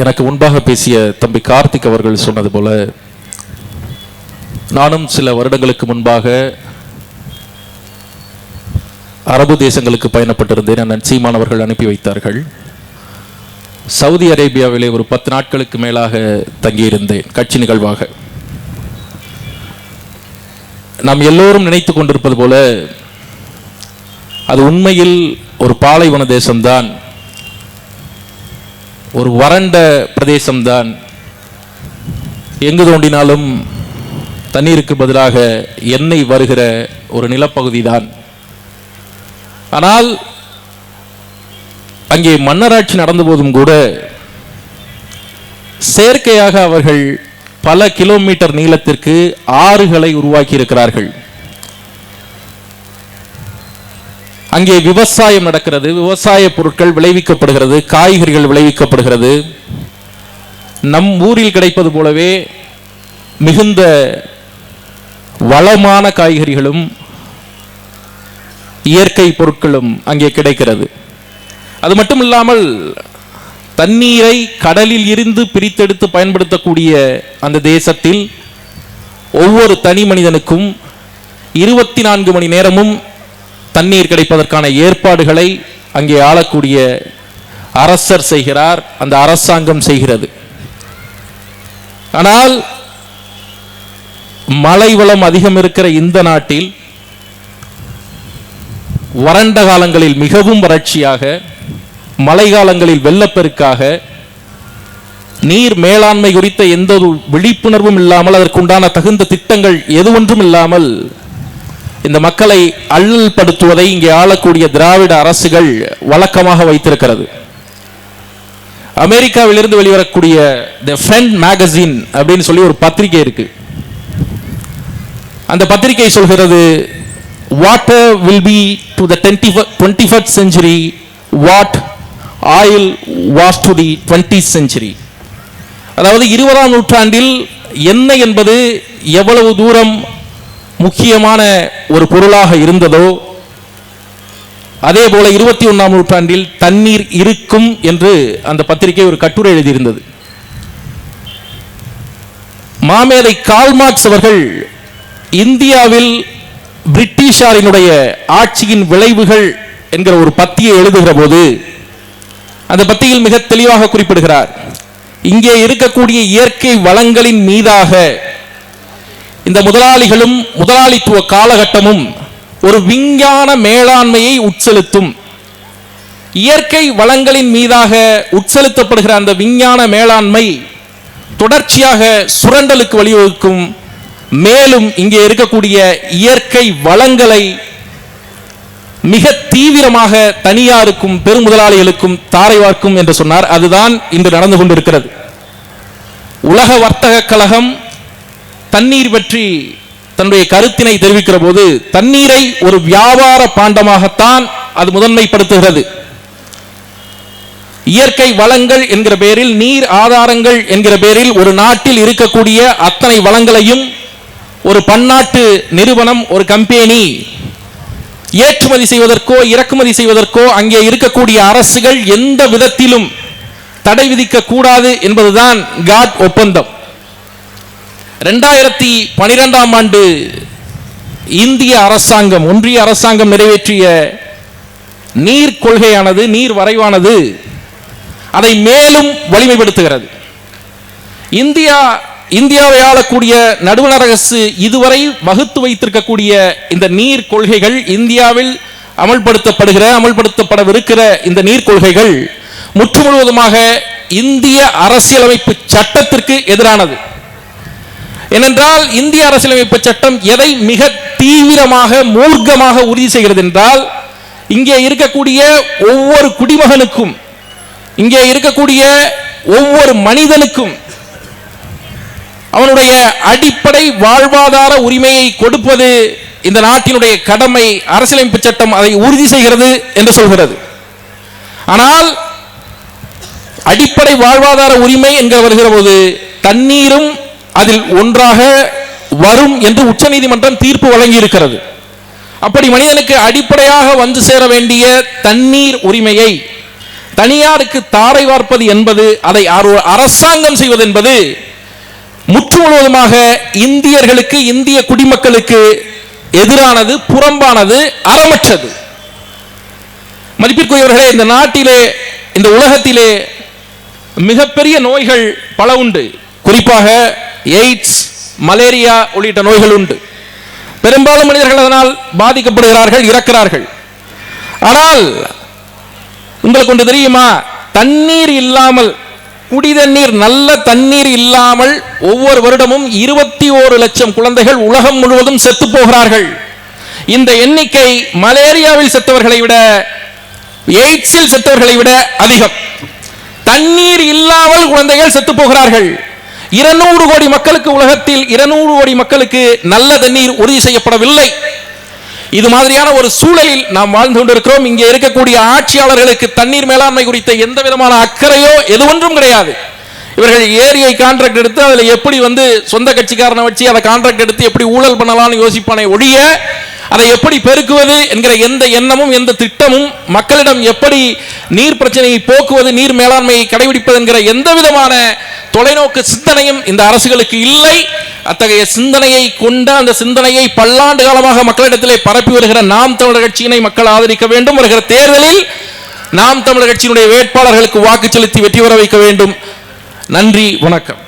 எனக்கு முன்பாக பேசிய தம்பி கார்த்திக் அவர்கள் சொன்னது போல நானும் சில வருடங்களுக்கு முன்பாக அரபு தேசங்களுக்கு பயணப்பட்டிருந்தேன். அண்ணன் சீமானவர்கள் அனுப்பி வைத்தார்கள். சவுதி அரேபியாவிலே ஒரு பத்து நாட்களுக்கு மேலாக தங்கியிருந்தேன் கட்சி நிகழ்வாக. நாம் எல்லோரும் நினைத்து கொண்டிருப்பது போல அது உண்மையில் ஒரு பாலைவன தேசம்தான். ஒரு வறண்ட பிரதேசம்தான். எங்கு தோண்டினாலும் தண்ணீருக்கு பதிலாக எண்ணெய் வருகிற ஒரு நிலப்பகுதி தான் ஆனால் அங்கே மன்னராட்சி நடந்த போதும் கூட செயற்கையாக அவர்கள் பல கிலோமீட்டர் நீளத்திற்கு ஆறுகளை உருவாக்கி இருக்கிறார்கள் அங்கே விவசாயம் நடக்கிறது விவசாய பொருட்கள் விளைவிக்கப்படுகிறது காய்கறிகள் விளைவிக்கப்படுகிறது. நம் ஊரில் கிடைப்பது போலவே மிகுந்த வளமான காய்கறிகளும் இயற்கை பொருட்களும் அங்கே கிடைக்கிறது. அது மட்டும் இல்லாமல் தண்ணீரை கடலில் இருந்து பிரித்தெடுத்து பயன்படுத்தக்கூடிய அந்த தேசத்தில் ஒவ்வொரு தனி மனிதனுக்கும் இருபத்தி நான்கு மணி நேரமும் தண்ணீர் கிடைப்பதற்கான ஏற்பாடுகளை அங்கே ஆளக்கூடிய அரசர் செய்கிறார் அந்த அரசாங்கம் செய்கிறது. ஆனால் மழை வளம் அதிகம் இருக்கிற இந்த நாட்டில் வறண்ட காலங்களில் மிகவும் வறட்சியாக மழை காலங்களில் வெள்ளப்பெருக்காக நீர் மேலாண்மை குறித்த எந்த ஒரு விழிப்புணர்வும் இல்லாமல் அதற்குண்டான தகுந்த திட்டங்கள் எதுவொன்றும் இல்லாமல் இந்த மக்களை அள்ளல்படுத்துவதை இங்கே ஆளக்கூடிய திராவிட அரசுகள் வழக்கமாக வைத்திருக்கிறது. அமெரிக்காவிலிருந்து வெளிவரக்கூடிய த ஃப்ரெண்ட் மேகசின் அப்படின்னு சொல்லி ஒரு பத்திரிகை இருக்கு. அந்த பத்திரிகை சொல்கிறது water will be to the twenty twenty first century what oil was to the twenty century அதாவது இருபதாம் நூற்றாண்டில் எண்ணெய் என்பது எவ்வளவு தூரம் முக்கியமான ஒரு பொருளாக இருந்ததோ அதே போல இருபத்தி ஒன்றாம் நூற்றாண்டில் தண்ணீர் இருக்கும் என்று அந்த பத்திரிகை ஒரு கட்டுரை எழுதியிருந்தது. மாமேதை கால்மார்க்ஸ் அவர்கள் இந்தியாவில் பிரிட்டிஷாரினுடைய ஆட்சியின் விளைவுகள் என்கிற ஒரு பத்தியை எழுதுகிற போது அந்த பத்தியில் மிக தெளிவாக குறிப்பிடுகிறார். இங்கே இருக்கக்கூடிய இயற்கை வளங்களின் மீதாக இந்த முதலாளிகளும் முதலாளித்துவ காலகட்டமும் ஒரு விஞ்ஞான மேலாண்மையை உட்செலுத்தும். இயற்கை வளங்களின் மீதாக உட்செலுத்தப்படுகிற அந்த விஞ்ஞான மேலாண்மை தொடர்ச்சியாக சுரண்டலுக்கு வழிவகுக்கும். மேலும் இங்கே இருக்கக்கூடிய இயற்கை வளங்களை மிக தீவிரமாக தனியாருக்கும் பெருமுதலாளிகளுக்கும் தாரை வார்க்கும் என்று சொன்னார். அதுதான் இன்று நடந்து கொண்டிருக்கிறது. உலக வர்த்தக கழகம் தண்ணீர் பற்றி தன்னுடைய கருத்தினை தெரிவிக்கிற போது தண்ணீரை ஒரு வியாபார பாண்டமாகத்தான் அது முதன்மைப்படுத்துகிறது. இயற்கை வளங்கள் என்கிற பெயரில் நீர் ஆதாரங்கள் என்கிற பெயரில் ஒரு நாட்டில் இருக்கக்கூடிய அத்தனை வளங்களையும் ஒரு பன்னாட்டு நிறுவனம் ஒரு கம்பெனி ஏற்றுமதி செய்வதற்கோ இறக்குமதி செய்வதற்கோ அங்கே இருக்கக்கூடிய அரசுகள் எந்த விதத்திலும் தடை விதிக்க கூடாது என்பதுதான் காட் ஒப்பந்தம். ரெண்டாயிரத்தி பனிரெண்டாம் ஆண்டு இந்திய அரசாங்கம் ஒன்றிய அரசாங்கம் நிறைவேற்றிய நீர் கொள்கையானது நீர் வரைவானது அதை மேலும் வலிமைப்படுத்துகிறது. இந்தியா இந்தியாவை ஆளக்கூடிய நடுவண் அரசு இதுவரை வகுத்து வைத்திருக்கக்கூடிய இந்த நீர் கொள்கைகள் இந்தியாவில் அமல்படுத்தப்படுகிற அமல்படுத்தப்படவிருக்கிற இந்த நீர் கொள்கைகள் முற்று முழுவதுமாக இந்திய அரசியலமைப்பு சட்டத்திற்கு எதிரானது. ஏனென்றால் இந்திய அரசியலமைப்பு சட்டம் எதை மிக தீவிரமாக மூர்க்கமாக உறுதி செய்கிறது என்றால் இங்கே இருக்கக்கூடிய ஒவ்வொரு குடிமகனுக்கும் இங்கே இருக்கக்கூடிய ஒவ்வொரு மனிதனுக்கும் அவனுடைய அடிப்படை வாழ்வாதார உரிமையை கொடுப்பது இந்த நாட்டினுடைய கடமை அரசியலமைப்பு சட்டம் அதை உறுதி செய்கிறது என்று சொல்கிறது. ஆனால் அடிப்படை வாழ்வாதார உரிமை என்கிற வருகிற போது தண்ணீரும் அதில் ஒன்றாக வரும் என்று உச்சநீதிமன்றம் தீர்ப்பு வழங்கி இருக்கிறது அப்படி மனிதனுக்கு அடிப்படையாக வந்து சேர வேண்டிய தண்ணீர் உரிமையை தனியாருக்கு தாரை வார்ப்பது என்பது அதை அரசாங்கம் செய்வது என்பது முற்று முழுவதுமாக இந்தியர்களுக்கு இந்திய குடிமக்களுக்கு எதிரானது புறம்பானது அறமற்றது. மதிப்பிற்குரியவர்களே இந்த நாட்டிலே இந்த உலகத்திலே மிகப்பெரிய நோய்கள் பல உண்டு. குறிப்பாக எய்ட்ஸ் மலேரியா உள்ளிட்ட நோய்கள் உண்டு பெரும்பாலும் மனிதர்கள் அதனால் பாதிக்கப்படுகிறார்கள் இறக்கிறார்கள். ஆனால் உங்களுக்கு ஒன்று தெரியுமா? தண்ணீர் இல்லாமல் குடி தண்ணீர் நல்ல தண்ணீர் இல்லாமல் ஒவ்வொரு வருடமும் இருபத்தி ஓரு லட்சம் குழந்தைகள் உலகம் முழுவதும் செத்து போகிறார்கள். இந்த எண்ணிக்கை மலேரியாவில் செத்தவர்களை விட எய்ட்ஸில் செத்தவர்களை விட அதிகம். தண்ணீர் இல்லாமல் குழந்தைகள் செத்து போகிறார்கள். இருநூறு கோடி மக்களுக்கு உலகத்தில் இருநூறு கோடி மக்களுக்கு நல்ல தண்ணீர் உறுதி செய்யப்படவில்லை. இது மாதிரியான ஒரு சூழலில் நாம் வாழ்ந்து கொண்டிருக்கிறோம். இங்கே இருக்கக்கூடிய ஆட்சியாளர்களுக்கு தண்ணீர் மேலாண்மை குறித்த எந்த விதமான அக்கறையோ எது ஒன்றும் கிடையாது. இவர்கள் ஏரியை கான்ட்ராக்ட் எடுத்து அதில் எப்படி வந்து சொந்த கட்சிக்காரனை வச்சு அதை கான்ட்ராக்ட் எடுத்து எப்படி ஊழல் பண்ணலாம்னு யோசிப்பானே ஒழிய அதை எப்படி பெருக்குவது என்கிற எந்த எண்ணமும் எந்த திட்டமும் மக்களிடம் எப்படி நீர் பிரச்சனையை போக்குவது நீர் மேலாண்மையை கடைபிடிப்பது என்கிற எந்த விதமான தொலைநோக்கு சிந்தனையும் இந்த அரசுகளுக்கு இல்லை. அத்தகைய சிந்தனையை கொண்ட அந்த சிந்தனையை பல்லாண்டு காலமாக மக்களிடத்திலே பரப்பி வருகிற நாம் தமிழர் கட்சியினை மக்கள் ஆதரிக்க வேண்டும். வருகிற தேர்தலில் நாம் தமிழர் கட்சியினுடைய வேட்பாளர்களுக்கு வாக்கு செலுத்தி வெற்றி பெற வைக்க வேண்டும். நன்றி வணக்கம்.